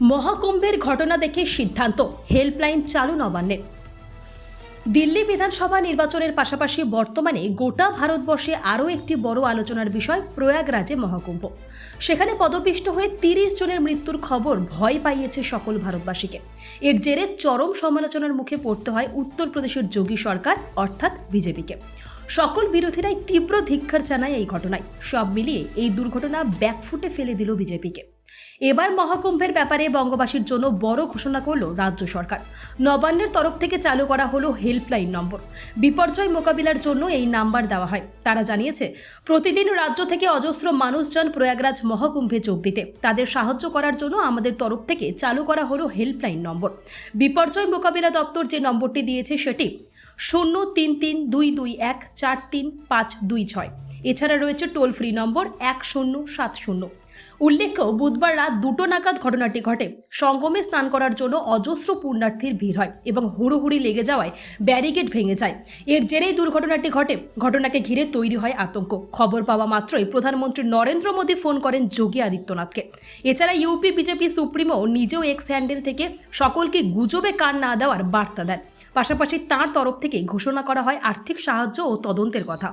মহাকুম্ভের ঘটনা দেখে সিদ্ধান্ত হেল্পলাইন চালু নবান্নের। দিল্লি বিধানসভা নির্বাচনের পাশাপাশি বর্তমানে গোটা ভারতবর্ষে আরও একটি বড় আলোচনার বিষয় প্রয়াগরাজে মহাকুম্ভ। সেখানে পদপিষ্ট হয়ে তিরিশ জনের মৃত্যুর খবর ভয় পাইয়েছে সকল ভারতবাসীকে। এর জেরে চরম সমালোচনার মুখে পড়তে হয় উত্তরপ্রদেশের যোগী সরকার, অর্থাৎ বিজেপিকে। সকল বিরোধীরাই তীব্র ধিক্ষার জানায় এই ঘটনায়। সব মিলিয়ে এই দুর্ঘটনা ব্যাকফুটে ফেলে দিল বিজেপিকে। এবার মহাকুম্ভের ব্যাপারে বঙ্গবাসীর জন্য বড় ঘোষণা করল রাজ্য সরকার। নবান্নের তরফ থেকে চালু করা হলো হেল্পলাইন নম্বর। বিপর্যয় মোকাবিলার জন্য এই নাম্বার দেওয়া হয়। তারা জানিয়েছে, প্রতিদিন রাজ্য থেকে অজস্র মানুষজন প্রয়াগরাজ মহাকুম্ভে যোগ দিতে। তাদের সাহায্য করার জন্য আমাদের তরফ থেকে চালু করা হলো হেল্পলাইন নম্বর। বিপর্যয় মোকাবিলা দপ্তর যে নম্বরটি দিয়েছে সেটি শূন্য তিন তিন এক চার তিন পাঁচ দুই ছয়। এছাড়া রয়েছে টোল ফ্রি নম্বর এক শূন্য সাত শূন্য। উল্লেখ্য, বুধবার রাত দুটো নাগাদ ঘটনাটি ঘটে। সঙ্গমে স্নান করার জন্য অজস্র পুণ্যার্থীর ভিড় হয় এবং হুড়োহুড়ি লেগে যাওয়ায় ব্যারিকেড ভেঙে যায়। এর জেরেই দুর্ঘটনাটি ঘটে। ঘটনাকে ঘিরে তৈরি হয় আতঙ্ক। খবর পাওয়া মাত্রই প্রধানমন্ত্রী নরেন্দ্র মোদী ফোন করেন যোগী আদিত্যনাথকে। এছাড়া ইউপি, বিজেপি, সুপ্রিমো নিজেও এক্স হ্যান্ডেল থেকে সকলকে গুজবে কান না দেওয়ার বার্তা দেন। পাশাপাশি তার তরফ থেকে ঘোষণা করা হয় আর্থিক সাহায্য ও তদন্তের কথা